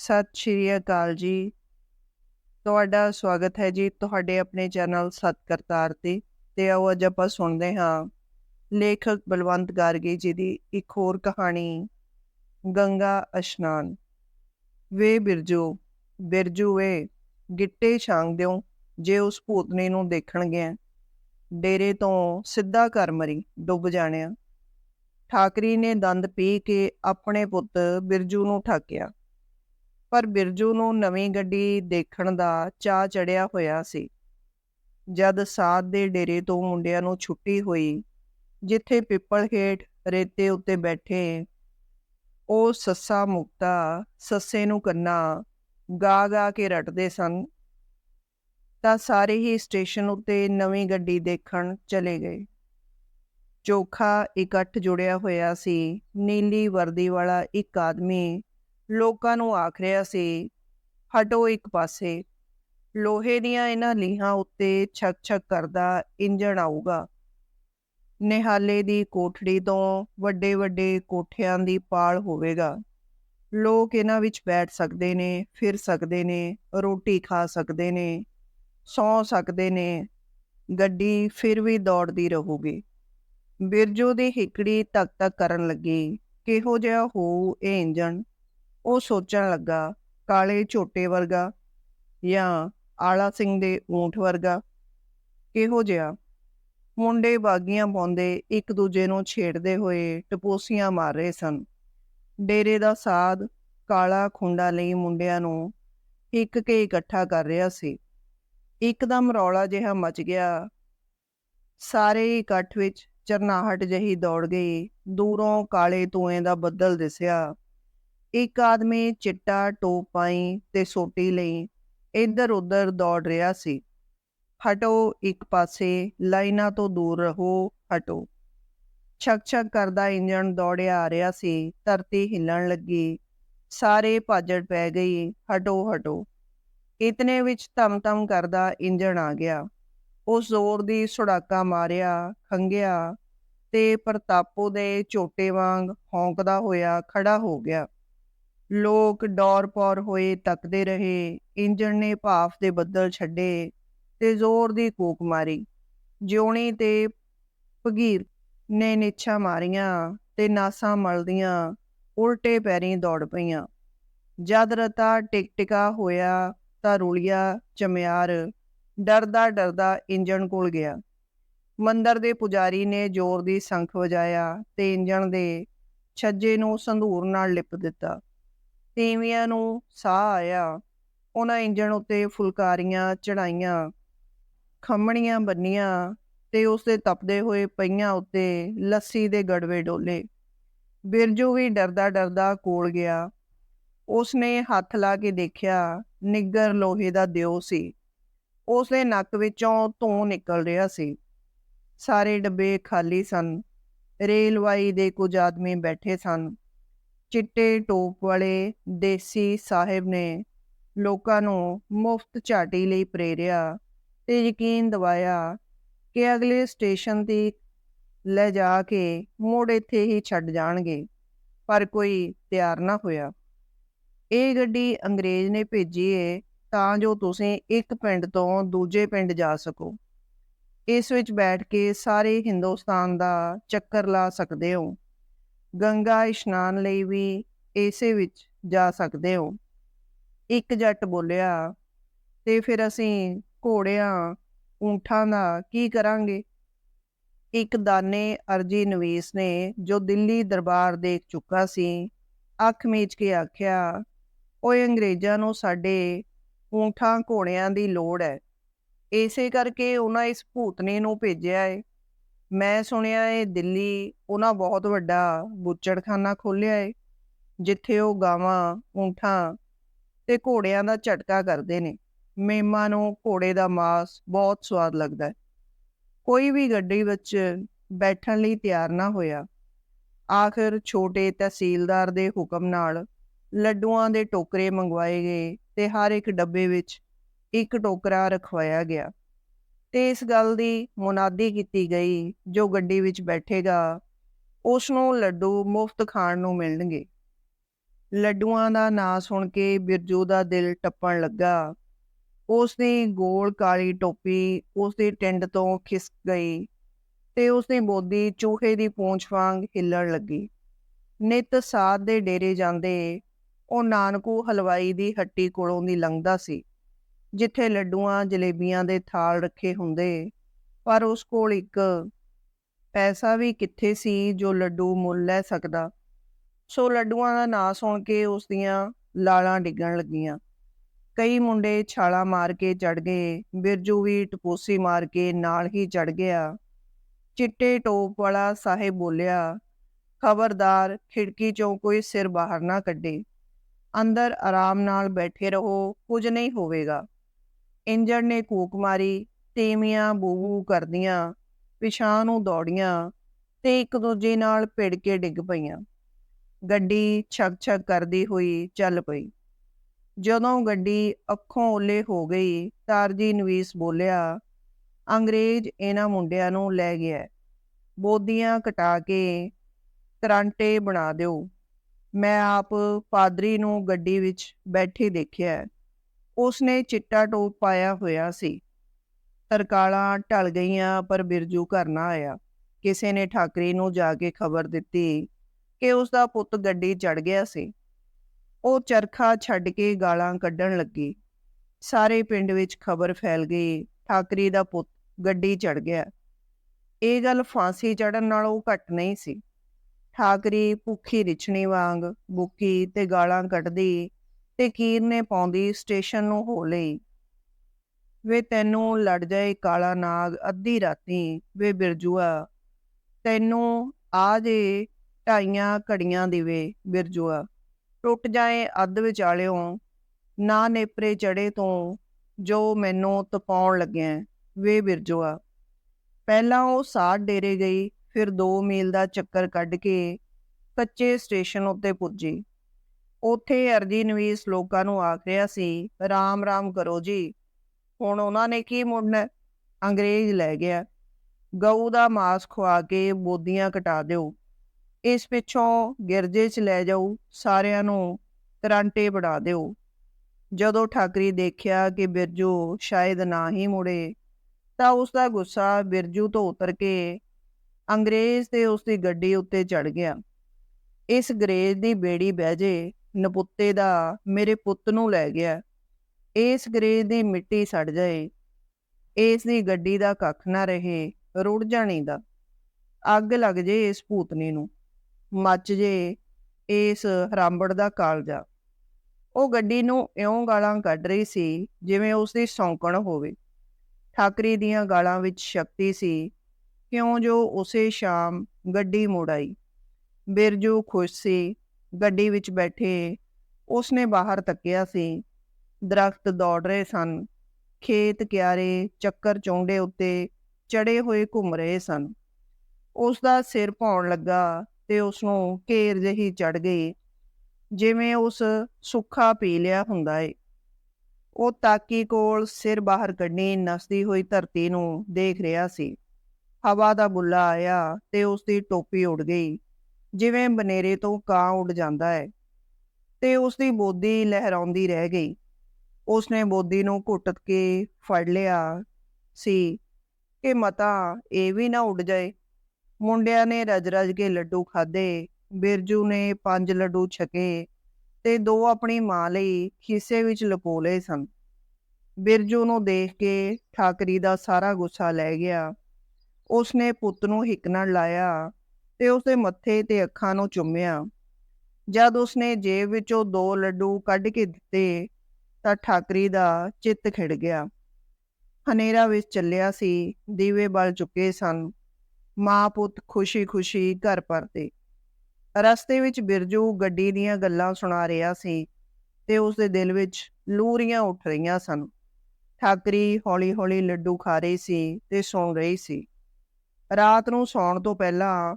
ਸਤਿ ਸ਼੍ਰੀ ਅਕਾਲ ਜੀ। ਤੁਹਾਡਾ ਸਵਾਗਤ ਹੈ ਜੀ ਤੁਹਾਡੇ ਆਪਣੇ ਚੈਨਲ ਸਤ ਕਰਤਾਰ ਤੇ ਤੇ ਆਓ ਅੱਜ ਆਪਾਂ ਸੁਣਦੇ ਹਾਂ ਲੇਖਕ ਬਲਵੰਤ ਗਾਰਗੀ ਜੀ ਦੀ ਇੱਕ ਹੋਰ ਕਹਾਣੀ, ਗੰਗਾ ਅਸ਼ਨਾਨ ਵੇ ਬਿਰਜੂ ਬਿਰਜੂ ਵੇ, ਗਿੱਟੇ ਛਾਂਗ ਦਿਓ, ਜੇ ਉਸ ਭੂਤਨੀ ਨੂੰ ਦੇਖਣ ਗਿਆ ਡੇਰੇ ਤੋਂ ਸਿੱਧਾ ਘਰ ਮਰੀ, ਡੁੱਬ ਜਾਣਿਆ। ਠਾਕਰੀ ਨੇ ਦੰਦ ਪੀ ਕੇ ਆਪਣੇ ਪੁੱਤ ਬਿਰਜੂ ਨੂੰ ਠਾਕਿਆ। ਪਰ ਬਿਰਜੂ ਨੂੰ ਨਵੀਂ ਗੱਡੀ ਦੇਖਣ ਦਾ ਚਾਹ ਚੜਿਆ ਹੋਇਆ ਸੀ। ਜਦ ਸਾਧ ਦੇ ਡੇਰੇ ਤੋਂ ਮੁੰਡਿਆਂ ਨੂੰ ਛੁੱਟੀ ਹੋਈ, ਜਿੱਥੇ ਪਿੱਪਲ ਹੇਠ ਰੇਤੇ ਉੱਤੇ ਬੈਠੇ, ਉਹ ਸੱਸਾ ਮੁਕਤਾ ਸੱਸੇ ਨੂੰ ਕੰਨਾ ਗਾ ਗਾ ਕੇ ਰਟਦੇ ਸਨ, ਤਾਂ ਸਾਰੇ ਹੀ ਸਟੇਸ਼ਨ ਉੱਤੇ ਨਵੀਂ ਗੱਡੀ ਦੇਖਣ ਚਲੇ ਗਏ। ਚੋਖਾ ਇਕੱਠ ਜੁੜਿਆ ਹੋਇਆ ਸੀ, ਨੀਲੀ ਵਰਦੀ ਵਾਲਾ ਇੱਕ ਆਦਮੀ ਲੋਕਾਂ ਨੂੰ ਆਖ ਰਿਹਾ ਸੀ, ਹਟੋ ਇੱਕ ਪਾਸੇ। ਲੋਹੇ ਦੀਆਂ ਇਹਨਾਂ ਲੀਹਾਂ ਉੱਤੇ ਛਕ ਛਕ ਕਰਦਾ ਇੰਜਣ ਆਊਗਾ। ਨਿਹਾਲੇ ਦੀ ਕੋਠੜੀ ਤੋਂ ਵੱਡੇ ਵੱਡੇ ਕੋਠਿਆਂ ਦੀ ਪਾਲ ਹੋਵੇਗਾ। ਲੋਕ ਇਹਨਾਂ ਵਿੱਚ ਬੈਠ ਸਕਦੇ ਨੇ, ਫਿਰ ਸਕਦੇ ਨੇ, ਰੋਟੀ ਖਾ ਸਕਦੇ ਨੇ, ਸੌ ਸਕਦੇ ਨੇ। ਗੱਡੀ ਫਿਰ ਵੀ ਦੌੜਦੀ ਰਹੂਗੀ। ਬਿਰਜੋ ਦੀ ਹਿਕੜੀ ਤੱਕ ਤੱਕ ਕਰਨ ਲੱਗੀ, ਕਿਹੋ ਜਿਹਾ ਹੋਊ ਇਹ ਇੰਜਣ? ਉਹ ਸੋਚਣ ਲੱਗਾ, ਕਾਲੇ ਝੋਟੇ ਵਰਗਾ ਜਾਂ ਆਲਾ ਸਿੰਘ ਦੇ ਊਂਠ ਵਰਗਾ। ਕਿਹੋ ਜਿਹਾ? ਮੁੰਡੇ ਬਾਗੀਆਂ ਪਾਉਂਦੇ ਇੱਕ ਦੂਜੇ ਨੂੰ ਛੇੜਦੇ ਹੋਏ ਟਪੋਸੀਆਂ ਮਾਰ ਰਹੇ ਸਨ। ਡੇਰੇ ਦਾ ਸਾਧ ਕਾਲਾ ਖੁੰਡਾ ਲਈ ਮੁੰਡਿਆਂ ਨੂੰ ਇੱਕ ਕੇ ਇਕੱਠਾ ਕਰ ਰਿਹਾ ਸੀ। ਇੱਕਦਮ ਰੌਲਾ ਜਿਹਾ ਮਚ ਗਿਆ। ਸਾਰੇ ਇਕੱਠ ਵਿੱਚ ਚਰਨਾਹਟ ਜਹੀ ਦੌੜ ਗਈ। ਦੂਰੋਂ ਕਾਲੇ ਧੂਏ ਦਾ ਬੱਦਲ ਦਿਸਿਆ। ਇੱਕ ਆਦਮੀ ਚਿੱਟਾ ਟੋਪ ਪਾਈ ਤੇ ਸੋਟੀ ਲਈ ਇੱਧਰ ਉੱਧਰ ਦੌੜ ਰਿਹਾ ਸੀ। ਹਟੋ, ਇੱਕ ਪਾਸੇ, ਲਾਈਨਾਂ ਤੋਂ ਦੂਰ ਰਹੋ, ਹਟੋ। ਛਕ ਛਕ ਕਰਦਾ ਇੰਜਣ ਦੌੜਿਆ ਆ ਰਿਹਾ ਸੀ, ਧਰਤੀ ਹਿੱਲਣ ਲੱਗੀ। ਸਾਰੇ ਭਾਜੜ ਪੈ ਗਈ, ਹਟੋ ਹਟੋ। ਇਤਨੇ ਵਿੱਚ ਧਮ ਧਮ ਕਰਦਾ ਇੰਜਣ ਆ ਗਿਆ। ਉਸ ਜ਼ੋਰ ਦੀ ਸੁੜਾਕਾ ਮਾਰਿਆ ਖੰਗਿਆ ਤੇ ਪ੍ਰਤਾਪੋ ਦੇ ਝੋਟੇ ਵਾਂਗ ਹੌਂਕਦਾ ਹੋਇਆ ਖੜਾ ਹੋ ਗਿਆ। ਲੋਕ ਡੌਰ ਪੌਰ ਹੋਏ ਤੱਕਦੇ ਰਹੇ, ਇੰਜਣ ਨੇ ਭਾਫ ਦੇ ਬੱਦਲ ਛੱਡੇ ਤੇ ਜ਼ੋਰ ਦੀ ਕੂਕ ਮਾਰੀ। ਜਿਉਣੀ ਤੇ ਭਗੀਰ ਨੇ ਨਿੱਛਾ ਮਾਰੀਆਂ ਤੇ ਨਾਸਾਂ ਮਲਦੀਆਂ, ਉਲਟੇ ਪੈਰੀਂ ਦੌੜ ਪਈਆਂ। ਜਦ ਰਤਾ ਟਿਕਟਿਕਾ ਹੋਇਆ ਤਾਂ ਰੁਲਿਆ ਚਮਿਆਰ, ਡਰਦਾ ਡਰਦਾ ਇੰਜਣ ਕੋਲ ਗਿਆ। ਮੰਦਰ ਦੇ ਪੁਜਾਰੀ ਨੇ ਜ਼ੋਰ ਦੀ ਸੰਖ ਵਜਾਇਆ ਤੇ ਇੰਜਣ ਦੇ ਛੱਜੇ ਨੂੰ ਸੰਧੂਰ ਨਾਲ ਲਿਪ ਦਿੱਤਾ। ਤੀਵੀਆਂ ਨੂੰ ਸਾਹ ਆਇਆ। ਉਹਨਾਂ ਇੰਜਣ ਉੱਤੇ ਫੁਲਕਾਰੀਆਂ ਚੜਾਈਆਂ ਖੰਮਣੀਆਂ ਬੰਨੀਆਂ ਤੇ ਉਸ ਦੇ ਤਪਦੇ ਹੋਏ ਪਈਆਂ ਉੱਤੇ ਲੱਸੀ ਦੇ ਗੜਵੇ ਡੋਲੇ। ਬਿਰਜੂ ਵੀ ਡਰਦਾ ਡਰਦਾ ਕੋਲ ਗਿਆ। ਉਸਨੇ ਹੱਥ ਲਾ ਕੇ ਦੇਖਿਆ ਨਿੱਗਰ ਲੋਹੇ ਦਾ ਦਿਓ ਸੀ। ਉਸਦੇ ਨੱਕ ਵਿੱਚੋਂ ਧੂੰ ਨਿਕਲ ਰਿਹਾ ਸੀ। ਸਾਰੇ ਡੱਬੇ ਖਾਲੀ ਸਨ। ਰੇਲਵਾਈ ਦੇ ਕੁਝ ਆਦਮੀ ਬੈਠੇ ਸਨ। ਚਿੱਟੇ ਟੋਪ ਵਾਲੇ ਦੇਸੀ ਸਾਹਿਬ ਨੇ ਲੋਕਾਂ ਨੂੰ ਮੁਫਤ ਝਾਟੀ ਲਈ ਪ੍ਰੇਰਿਆ ਤੇ ਯਕੀਨ ਦਿਵਾਇਆ ਕਿ ਅਗਲੇ ਸਟੇਸ਼ਨ ਦੀ ਲੈ ਜਾ ਕੇ ਮੋੜ ਇੱਥੇ ਹੀ ਛੱਡ ਜਾਣਗੇ, ਪਰ ਕੋਈ ਤਿਆਰ ਨਾ ਹੋਇਆ। ਇਹ ਗੱਡੀ ਅੰਗਰੇਜ਼ ਨੇ ਭੇਜੀ ਏ, ਤਾਂ ਜੋ ਤੁਸੀਂ ਇੱਕ ਪਿੰਡ ਤੋਂ ਦੂਜੇ ਪਿੰਡ ਜਾ ਸਕੋ। ਇਸ ਵਿੱਚ ਬੈਠ ਕੇ ਸਾਰੇ ਹਿੰਦੁਸਤਾਨ ਦਾ ਚੱਕਰ ਲਾ ਸਕਦੇ ਹੋ। ਗੰਗਾ ਇਸ਼ਨਾਨ ਲਈ ਵੀ ਇਸੇ ਵਿੱਚ ਜਾ ਸਕਦੇ ਹੋ। ਇੱਕ ਜੱਟ ਬੋਲਿਆ, ਤੇ ਫਿਰ ਅਸੀਂ ਘੋੜਿਆਂ, ਊਂਠਾਂ ਦਾ ਕੀ ਕਰਾਂਗੇ? ਇੱਕ ਦਾਨੇ ਅਰਜੀ ਨਵੀਸ ਨੇ ਜੋ ਦਿੱਲੀ ਦਰਬਾਰ ਦੇਖ ਚੁੱਕਾ ਸੀ, ਅੱਖ ਮੀਚ ਕੇ ਆਖਿਆ, ਓਏ ਅੰਗਰੇਜ਼ਾਂ ਨੂੰ ਸਾਡੇ ਊਂਠਾਂ ਘੋੜਿਆਂ ਦੀ ਲੋੜ ਹੈ ਇਸੇ ਕਰਕੇ ਉਹਨਾਂ ਇਸ ਭੂਤਨੇ ਨੂੰ ਭੇਜਿਆ ਏ। ਮੈਂ ਸੁਣਿਆ ਏ, ਦਿੱਲੀ ਉਹਨਾਂ ਬਹੁਤ ਵੱਡਾ ਬੁੱਚੜਖਾਨਾ ਖੋਲ੍ਹਿਆ ਏ, ਜਿੱਥੇ ਉਹ ਗਾਵਾਂ, ਊਂਠਾਂ ਤੇ ਘੋੜਿਆਂ ਦਾ ਝਟਕਾ ਕਰਦੇ ਨੇ। ਮੇਮਾਂ ਨੂੰ ਘੋੜੇ ਦਾ ਮਾਸ ਬਹੁਤ ਸਵਾਦ ਲੱਗਦਾ ਹੈ ਕੋਈ ਵੀ ਗੱਡੀ ਵਿੱਚ ਬੈਠਣ ਲਈ ਤਿਆਰ ਨਾ ਹੋਇਆ। ਆਖਰ ਛੋਟੇ ਤਹਿਸੀਲਦਾਰ ਦੇ ਹੁਕਮ ਨਾਲ ਲੱਡੂਆਂ ਦੇ ਟੋਕਰੇ ਮੰਗਵਾਏ ਗਏ ਤੇ ਹਰ ਇੱਕ ਡੱਬੇ ਵਿੱਚ ਇੱਕ ਟੋਕਰਾ ਰਖਵਾਇਆ ਗਿਆ। ਤੇ ਇਸ ਗੱਲ ਦੀ ਮੁਨਾਦੀ ਕੀਤੀ ਗਈ, ਜੋ ਗੱਡੀ ਵਿੱਚ ਬੈਠੇਗਾ ਉਸ ਨੂੰ ਲੱਡੂ ਮੁਫਤ ਖਾਣ ਨੂੰ ਮਿਲਣਗੇ। ਲੱਡੂਆਂ ਦਾ ਨਾਂ ਸੁਣ ਕੇ ਬਿਰਜੂ ਦਾ ਦਿਲ ਟੱਪਣ ਲੱਗਾ। ਉਸ ਦੀ ਗੋਲ ਕਾਲੀ ਟੋਪੀ ਉਸ ਦੀ ਟਿੰਡ ਤੋਂ ਖਿਸਕ ਗਈ ਤੇ ਉਸ ਦੀ ਬੋਦੀ ਚੂਹੇ ਦੀ ਪੂੰਛ ਵਾਂਗ ਹਿੱਲਣ ਲੱਗੀ। ਨਿਤ ਸਾਧ ਦੇ ਡੇਰੇ ਜਾਂਦੇ, ਉਹ ਨਾਨਕੂ ਹਲਵਾਈ ਦੀ ਹੱਟੀ ਕੋਲੋਂ ਦੀ ਲੰਘਦਾ ਸੀ। ਜਿੱਥੇ ਲੱਡੂਆਂ, ਜਲੇਬੀਆਂ ਦੇ ਥਾਲ ਰੱਖੇ ਹੁੰਦੇ, ਪਰ ਉਸ ਕੋਲ ਇੱਕ ਪੈਸਾ ਵੀ ਕਿੱਥੇ ਸੀ ਜੋ ਲੱਡੂ ਮੁੱਲ ਲੈ ਸਕਦਾ। ਸੋ ਲੱਡੂਆਂ ਦਾ ਨਾਂ ਸੁਣ ਕੇ ਉਸ ਦੀਆਂ ਲਾਲਾਂ ਡਿੱਗਣ ਲੱਗੀਆਂ। ਕਈ ਮੁੰਡੇ ਛਾਲਾ ਮਾਰ ਕੇ ਚੜ ਗਏ, ਬਿਰਜੂ ਵੀ ਟਪੋਸੀ ਮਾਰ ਕੇ ਨਾਲ ਹੀ ਚੜ ਗਿਆ। ਚਿੱਟੇ ਟੋਪ ਵਾਲਾ ਸਾਹਿਬ ਬੋਲਿਆ, ਖਬਰਦਾਰ, ਖਿੜਕੀ ਚੋਂ ਕੋਈ ਸਿਰ ਬਾਹਰ ਨਾ ਕੱਢੇ। ਅੰਦਰ ਆਰਾਮ ਨਾਲ ਬੈਠੇ ਰਹੋ, ਕੁਝ ਨਹੀਂ ਹੋਵੇਗਾ। ਇੰਜਣ ਨੇ ਕੂਕ ਮਾਰੀ, ਤੀਵੀਆਂ ਬੂਬੂ ਕਰਦੀਆਂ ਪਿਛਾਂ ਨੂੰ ਦੌੜੀਆਂ ਤੇ ਇੱਕ ਦੂਜੇ ਨਾਲ ਭਿੜ ਕੇ ਡਿੱਗ ਪਈਆਂ। ਗੱਡੀ ਛਕ ਛਕ ਕਰਦੀ ਹੋਈ ਚੱਲ ਪਈ। ਜਦੋਂ ਗੱਡੀ ਅੱਖੋਂ ਓਲੇ ਹੋ ਗਈ ਤਾਰਜੀ ਨਵੀਸ ਬੋਲਿਆ, ਅੰਗਰੇਜ਼ ਇਹਨਾਂ ਮੁੰਡਿਆਂ ਨੂੰ ਲੈ ਗਿਆ ਬੋਦੀਆਂ ਕਟਾ ਕੇ ਕਰਾਂਟੇ ਬਣਾ ਦਿਓ। ਮੈਂ ਆਪ ਪਾਦਰੀ ਨੂੰ ਗੱਡੀ ਵਿੱਚ ਬੈਠੇ ਦੇਖਿਆ ਉਸਨੇ ਚਿੱਟਾ ਟੋਪ ਪਾਇਆ ਹੋਇਆ ਸੀ। ਤਰਕਾਲਾਂ ਢਲ ਗਈਆਂ, ਪਰ ਬਿਰਜੂ ਘਰ ਨਾ ਆਇਆ। ਕਿਸੇ ਨੇ ਠਾਕਰੀ ਨੂੰ ਜਾ ਕੇ ਖਬਰ ਦਿੱਤੀ ਕਿ ਉਸ ਦਾ ਪੁੱਤ ਗੱਡੀ ਚੜ ਗਿਆ ਸੀ। ਉਹ ਚਰਖਾ ਛੱਡ ਕੇ ਗਾਲਾਂ ਕੱਢਣ ਲੱਗੀ। ਸਾਰੇ ਪਿੰਡ ਵਿੱਚ ਖਬਰ ਫੈਲ ਗਈ, ਠਾਕਰੀ ਦਾ ਪੁੱਤ ਗੱਡੀ ਚੜ ਗਿਆ। ਇਹ ਗੱਲ ਫਾਂਸੀ ਚੜਨ ਨਾਲੋਂ ਘੱਟ ਨਹੀਂ ਸੀ। ਠਾਕਰੀ ਭੁੱਖੀ ਰਿਛਣੀ ਵਾਂਗ ਬੁੱਕੀ ਤੇ ਗਾਲਾਂ ਕੱਢਦੀ ਤੇ ਕੀਰ ਨੇ ਪਾਉਂਦੀ ਸਟੇਸ਼ਨ ਨੂੰ ਹੋ ਲਈ। ਵੇ ਤੈਨੂੰ ਲੜ ਜਾਏ ਕਾਲਾ ਨਾਗ, ਅੱਧੀ ਰਾਤੀ। ਵੇ ਬਿਰਜੂਆ, ਤੈਨੂੰ ਆ ਜੇ ਢਾਈਆਂ ਘੜੀਆਂ ਦੇਵੇ, ਬਿਰਜੂਆ। ਟੁੱਟ ਜਾਏ ਅੱਧ ਵਿਚਾਲਿਓ, ਨਾ ਨੇਪਰੇ ਚੜੇ ਤੋਂ ਜੋ ਮੈਨੂੰ ਤਪਾਉਣ ਲੱਗਿਆ। ਵੇ ਬਿਰਜੂਆ, ਪਹਿਲਾਂ ਉਹ ਸਾਡ ਡੇਰੇ ਗਈ, ਫਿਰ 2 ਮੀਲ ਦਾ ਚੱਕਰ ਕੱਢ ਕੇ ਕੱਚੇ ਸਟੇਸ਼ਨ ਉੱਤੇ ਪੁੱਜੀ। ਉੱਥੇ ਅਰਜੀ ਨਵੀਸ ਲੋਕਾਂ ਨੂੰ ਆਖ ਰਿਹਾ ਸੀ, ਰਾਮ ਰਾਮ ਕਰੋ ਜੀ। ਹੁਣ ਉਹਨਾਂ ਨੇ ਕੀ ਮੁੜਨਾ ਅੰਗਰੇਜ਼ ਲੈ ਗਿਆ। ਗਊ ਦਾ ਮਾਸ ਖਵਾ ਕੇ ਬੋਦੀਆਂ ਕਟਾ ਦਿਓ। ਇਸ ਪਿੱਛੋਂ ਗਿਰਜੇ 'ਚ ਲੈ ਜਾਓ ਸਾਰਿਆਂ ਨੂੰ ਕਰਾਂਟੇ ਬਣਾ ਦਿਓ। ਜਦੋਂ ਠਾਕਰੀ ਦੇਖਿਆ ਕਿ ਬਿਰਜੂ ਸ਼ਾਇਦ ਨਾ ਹੀ ਮੁੜੇ, ਤਾਂ ਉਸ ਦਾ ਗੁੱਸਾ ਬਿਰਜੂ ਤੋਂ ਉਤਰ ਕੇ ਅੰਗਰੇਜ਼ ਤੇ ਉਸ ਦੀ ਗੱਡੀ ਉੱਤੇ ਚੜ ਗਿਆ। ਇਸ ਗਰੇਜ ਦੀ ਬੇੜੀ ਬਹਿ ਜੇ ਨਪੁੱਤੇ ਦਾ ਮੇਰੇ ਪੁੱਤ ਨੂੰ ਲੈ ਗਿਆ। ਇਸ ਗਰੇਜ ਦੀ ਮਿੱਟੀ ਸੜ ਜਾਏ। ਇਸ ਦੀ ਗੱਡੀ ਦਾ ਕੱਖ ਨਾ ਰਹੇ, ਰੁੜ ਜਾਣੀ ਦਾ। ਅੱਗ ਲੱਗ ਜੇ ਇਸ ਭੂਤਨੀ ਨੂੰ। ਮੱਚ ਜੇ ਇਸ ਰਾਮਬੜ ਦਾ ਕਾਲਜਾ। ਉਹ ਗੱਡੀ ਨੂੰ ਇਉਂ ਗਾਲਾਂ ਕੱਢ ਰਹੀ ਸੀ ਜਿਵੇਂ ਉਸ ਦੀ ਸੌਂਕਣ ਹੋਵੇ। ਠਾਕਰੀ ਦੀਆਂ ਗਾਲਾਂ ਵਿੱਚ ਸ਼ਕਤੀ ਸੀ। ਕਿਉਂ ਜੋ ਉਸੇ ਸ਼ਾਮ ਗੱਡੀ ਮੁੜ ਆਈ। ਬਿਰਜੂ ਖੁਸ਼ ਸੀ। ਗੱਡੀ ਵਿੱਚ ਬੈਠੇ ਉਸਨੇ ਬਾਹਰ ਤੱਕਿਆ ਸੀ। ਦਰਖਤ ਦੌੜ ਰਹੇ ਸਨ। ਖੇਤ ਕਿਆਰੇ ਚੱਕਰ ਚੌਂਡੇ ਉੱਤੇ ਚੜੇ ਹੋਏ ਘੁੰਮ ਰਹੇ ਸਨ। ਉਸ ਦਾ ਸਿਰ ਭੌਣ ਲੱਗਾ ਤੇ ਉਸ ਨੂੰ ਘੇਰ ਜਹੀ ਚੜ ਗਈ, ਜਿਵੇਂ ਉਸ ਸੁੱਖਾ ਪੀ ਲਿਆ ਹੁੰਦਾ ਏ। ਉਹ ਤਾਕੀ ਕੋਲ ਸਿਰ ਬਾਹਰ ਕੱਢੀ ਨਸਦੀ ਹੋਈ ਧਰਤੀ ਨੂੰ ਦੇਖ ਰਿਹਾ ਸੀ। ਹਵਾ ਦਾ ਬੁੱਲਾ ਆਇਆ ਤੇ ਉਸ ਦੀ ਟੋਪੀ ਉੱਡ ਗਈ। ਜਿਵੇਂ ਬਨੇਰੇ ਤੋਂ ਕਾਂ ਉੱਡ ਜਾਂਦਾ ਹੈ ਤੇ ਉਸ ਦੀ ਬੋਦੀ ਲਹਿਰਾਉਂਦੀ ਰਹਿ ਗਈ। ਉਸਨੇ ਬੋਦੀ ਨੂੰ ਘੁੱਟ ਕੇ ਫੜ ਲਿਆ ਸੀ ਕਿ ਮਤਾ ਇਹ ਵੀ ਨਾ ਉੱਡ ਜਾਏ। ਮੁੰਡਿਆਂ ਨੇ ਰਜ-ਰਜ ਕੇ ਲੱਡੂ ਖਾਦੇ ਬਿਰਜੂ ਨੇ ਪੰਜ ਲੱਡੂ ਛਕੇ ਤੇ ਦੋ ਆਪਣੀ ਮਾਂ ਲਈ ਖੀਸੇ ਵਿੱਚ ਲਪੋ ਲਏ ਸਨ। ਬਿਰਜੂ ਨੂੰ ਦੇਖ ਕੇ ਠਾਕਰੀ ਦਾ ਸਾਰਾ ਗੁੱਸਾ ਲੈ ਗਿਆ। ਉਸਨੇ ਪੁੱਤ ਨੂੰ ਹਿੱਕਣ ਲਾਇਆ ਤੇ ਉਸਦੇ ਮੱਥੇ ਤੇ ਅੱਖਾਂ ਨੂੰ ਚੁੰਮਿਆ। ਜਦ ਉਸਨੇ ਜੇਬ ਵਿੱਚੋਂ ਦੋ ਲੱਡੂ ਕੱਢ ਕੇ ਦਿੱਤੇ, ਤਾਂ ਠਾਕਰੀ ਦਾ ਚਿੱਤ ਖਿੜ ਗਿਆ। ਹਨੇਰਾ ਵਿੱਚ ਚੱਲਿਆ ਸੀ, ਦੀਵੇ ਬਲ ਚੁੱਕੇ ਸਨ। ਮਾਂ ਪੁੱਤ ਖੁਸ਼ੀ-ਖੁਸ਼ੀ ਘਰ ਪਰਤੇ। ਰਸਤੇ ਵਿੱਚ ਬਿਰਜੂ ਗੱਡੀ ਦੀਆਂ ਗੱਲਾਂ ਸੁਣਾ ਰਿਹਾ ਸੀ ਤੇ ਉਸ ਦੇ ਦਿਲ ਵਿੱਚ ਲੂਰੀਆਂ ਉੱਠ ਰਹੀਆਂ ਸਨ। ਠਾਕਰੀ ਹੌਲੀ-ਹੌਲੀ ਲੱਡੂ ਖਾ ਰਹੀ ਸੀ ਤੇ ਸੌਂ ਰਹੀ ਸੀ। ਰਾਤ ਨੂੰ ਸੌਣ ਤੋਂ ਪਹਿਲਾਂ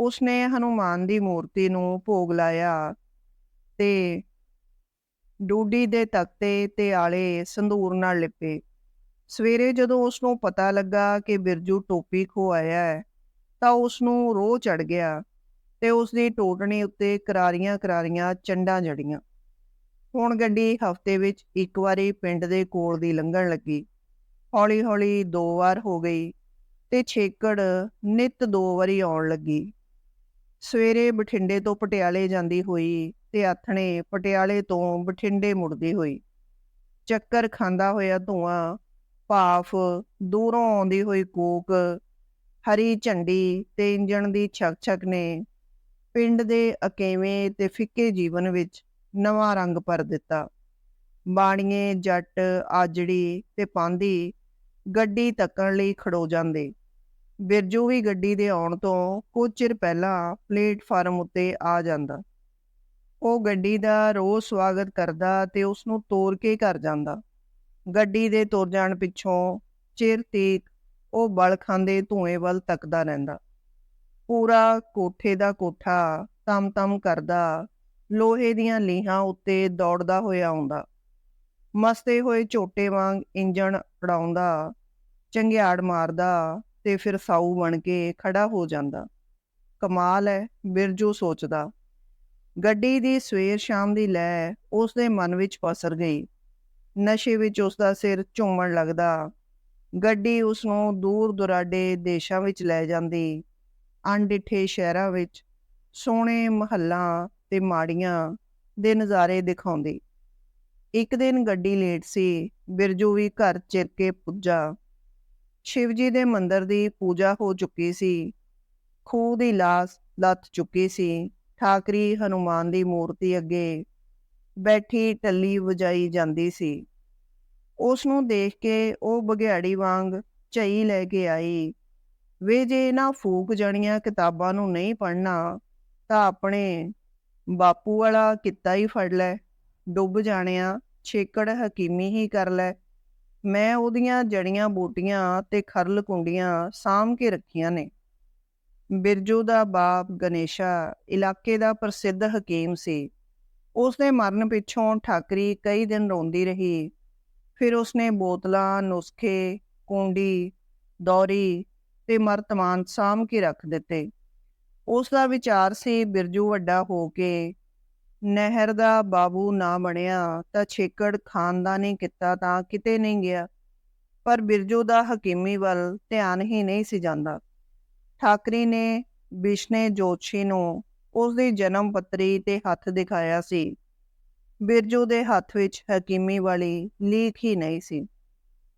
ਉਸਨੇ ਹਨੂਮਾਨ ਦੀ ਮੂਰਤੀ ਨੂੰ ਭੋਗ ਲਾਇਆ ਤੇ ਡੂਡੀ ਦੇ ਤਖਤੇ ਤੇ ਆਲੇ ਸੰਧੂਰ ਨਾਲ ਲਿਪੇ ਸਵੇਰੇ ਜਦੋਂ ਉਸ ਨੂੰ ਪਤਾ ਲੱਗਾ ਕਿ ਬਿਰਜੂ ਟੋਪੀ ਖੋ ਆਇਆ ਹੈ, ਤਾਂ ਉਸ ਨੂੰ ਰੋਹ ਚੜ ਗਿਆ ਤੇ ਉਸ ਦੀ ਟੋਟਣੀ ਉੱਤੇ ਕਰਾਰੀਆਂ-ਕਰਾਰੀਆਂ ਚੰਡਾਂ ਜੜੀਆਂ। ਹੁਣ ਗੱਡੀ ਹਫ਼ਤੇ ਵਿੱਚ ਇੱਕ ਵਾਰੀ ਪਿੰਡ ਦੇ ਕੋਲ ਦੀ ਲੰਘਣ ਲੱਗੀ। ਹੌਲੀ-ਹੌਲੀ ਦੋ ਵਾਰ ਹੋ ਗਈ ਤੇ ਛੇਕੜ ਨਿੱਤ ਦੋ ਵਾਰੀ ਆਉਣ ਲੱਗੀ। ਸਵੇਰੇ ਬਠਿੰਡੇ ਤੋਂ ਪਟਿਆਲੇ ਜਾਂਦੀ ਹੋਈ ਤੇ ਆਥਣੇ ਪਟਿਆਲੇ ਤੋਂ ਬਠਿੰਡੇ ਮੁੜਦੀ ਹੋਈ। ਚੱਕਰ ਖਾਂਦਾ ਹੋਇਆ ਧੂੰਆਂ, ਭਾਫ਼, ਦੂਰੋਂ ਆਉਂਦੀ ਹੋਈ ਕੂਕ, ਹਰੀ ਝੰਡੀ ਤੇ ਇੰਜਣ ਦੀ ਛਕ-ਛਕ ਨੇ ਪਿੰਡ ਦੇ ਅਕੇਵੇਂ ਤੇ ਫਿੱਕੇ ਜੀਵਨ ਵਿੱਚ ਨਵਾਂ ਰੰਗ ਭਰ ਦਿੱਤਾ। ਬਾਣੀਏ, ਜੱਟ, ਆਜੜੀ ਤੇ ਪਾਂਧੀ ਗੱਡੀ ਤੱਕਣ ਲਈ ਖੜੋ ਜਾਂਦੇ। ਬਿਰਜੂ ਵੀ ਗੱਡੀ ਦੇ ਆਉਣ ਤੋਂ ਕੁਝ ਚਿਰ ਪਹਿਲਾਂ ਪਲੇਟਫਾਰਮ ਉੱਤੇ ਆ ਜਾਂਦਾ। ਉਹ ਗੱਡੀ ਦਾ ਰੋਜ਼ ਸਵਾਗਤ ਕਰਦਾ ਤੇ ਉਸ ਨੂੰ ਤੋਰ ਕੇ ਘਰ ਜਾਂਦਾ। ਗੱਡੀ ਦੇ ਤੁਰ ਜਾਣ ਪਿੱਛੋਂ ਚਿਰ ਤੀਕ ਉਹ ਬਲ ਖਾਂਦੇ ਧੂੰਏਂ ਵੱਲ ਤੱਕਦਾ ਰਹਿੰਦਾ। ਪੂਰਾ ਕੋਠੇ ਦਾ ਕੋਠਾ ਤਮ-ਤਮ ਕਰਦਾ ਲੋਹੇ ਦੀਆਂ ਲੀਹਾਂ ਉੱਤੇ ਦੌੜਦਾ ਹੋਇਆ ਆਉਂਦਾ। ਮਸਤੇ ਹੋਏ ਝੋਟੇ ਵਾਂਗ ਇੰਜਣ ਅੜਾਉਂਦਾ, ਚੰਗਿਆੜ ਮਾਰਦਾ ਤੇ ਫਿਰ ਸਾਊ ਬਣ ਕੇ ਖੜਾ ਹੋ ਜਾਂਦਾ। ਕਮਾਲ ਹੈ, ਬਿਰਜੂ ਸੋਚਦਾ। ਗੱਡੀ ਦੀ ਸਵੇਰ-ਸ਼ਾਮ ਦੀ ਲੈ ਉਸ ਦੇ ਮਨ ਵਿੱਚ ਪਸਰ ਗਈ। ਨਸ਼ੇ ਵਿੱਚ ਉਸ ਦਾ ਸਿਰ ਝੂਮਣ ਲੱਗਦਾ। ਗੱਡੀ ਉਸ ਨੂੰ ਦੂਰ-ਦੁਰਾਡੇ ਦੇਸ਼ਾਂ ਵਿੱਚ ਲੈ ਜਾਂਦੀ, ਅਣਡਿੱਠੇ ਸ਼ਹਿਰਾਂ ਵਿੱਚ ਸੋਹਣੇ ਮਹੱਲਾਂ ਤੇ ਮਾੜੀਆਂ ਦੇ ਨਜ਼ਾਰੇ ਦਿਖਾਉਂਦੀ। ਇੱਕ ਦਿਨ ਗੱਡੀ ਲੇਟ ਸੀ, ਬਿਰਜੂ ਵੀ ਘਰ ਚਿਰ ਕੇ ਪੁੱਜਾ। ਸ਼ਿਵਜੀ ਦੇ ਮੰਦਰ ਦੀ ਪੂਜਾ ਹੋ ਚੁੱਕੀ ਸੀ। ਖੂਹ ਦੀ ਲਾਸ ਲੱਥ ਚੁੱਕੀ ਸੀ। ਠਾਕਰੀ ਹਨੂਮਾਨ ਦੀ ਮੂਰਤੀ ਅੱਗੇ ਬੈਠੀ ਟੱਲੀ ਵਜਾਈ ਜਾਂਦੀ ਸੀ। ਉਸ ਨੂੰ ਦੇਖ ਕੇ ਉਹ ਬਘਿਆੜੀ ਵਾਂਗ ਝਈ ਲੈ ਕੇ ਆਈ, ਵੇ ਜੇ ਇਹਨਾਂ ਫੂਕ ਜਾਣੀਆਂ ਕਿਤਾਬਾਂ ਨੂੰ ਨਹੀਂ ਪੜ੍ਹਨਾ ਤਾਂ ਆਪਣੇ ਬਾਪੂ ਵਾਲਾ ਕਿੱਤਾ ਹੀ ਫੜ ਲੈ, ਡੁੱਬ ਜਾਣਿਆ ਛੇਕੜ ਹਕੀਮੀ ਹੀ ਕਰ ਲੈ। ਮੈਂ ਉਹਦੀਆਂ ਜੜੀਆਂ ਬੂਟੀਆਂ ਤੇ ਖਰਲ ਕੁੰਡੀਆਂ ਸਾਂਭ ਕੇ ਰੱਖੀਆਂ ਨੇ। ਬਿਰਜੂ ਦਾ ਬਾਪ ਗਣੇਸ਼ਾ ਇਲਾਕੇ ਦਾ ਪ੍ਰਸਿੱਧ ਹਕੀਮ ਸੀ। ਉਸ ਮਰਨ ਪਿੱਛੋਂ ਠਾਕਰੀ ਕਈ ਦਿਨ ਰੋਂਦੀ ਰਹੀ। ਫਿਰ ਉਸਨੇ ਬੋਤਲਾਂ, ਨੁਸਖੇ, ਕੁੰਡੀ, ਦੌਰੀ ਤੇ ਮਰਤਮਾਨ ਸਾਂਭ ਕੇ ਰੱਖ ਦਿੱਤੇ। ਉਸ ਦਾ ਵਿਚਾਰ ਸੀ ਬਿਰਜੂ ਵੱਡਾ ਹੋ ਕੇ ਨਹਿਰ ਦਾ ਬਾਬੂ ਨਾ ਬਣਿਆ ਤਾਂ ਛੇਕੜ ਖਾਨਦਾਨੀ ਕਿੱਤਾ ਤਾਂ ਕਿਤੇ ਨਹੀਂ ਗਿਆ। ਪਰ ਬਿਰਜੂ ਦਾ ਹਕੀਮੀ ਵੱਲ ਧਿਆਨ ਹੀ ਨਹੀਂ ਸੀ ਜਾਂਦਾ। ਠਾਕਰੀ ਨੇ ਬਿਸ਼ਨੇ ਜੋਤਸ਼ੀ ਨੂੰ ਉਸ ਦੀ ਜਨਮ ਪੱਤਰੀ ਤੇ ਹੱਥ ਦਿਖਾਇਆ ਸੀ। ਬਿਰਜੂ ਦੇ ਹੱਥ ਵਿੱਚ ਹਕੀਮੀ ਵਾਲੀ ਲੀਕ ਹੀ ਨਹੀਂ ਸੀ।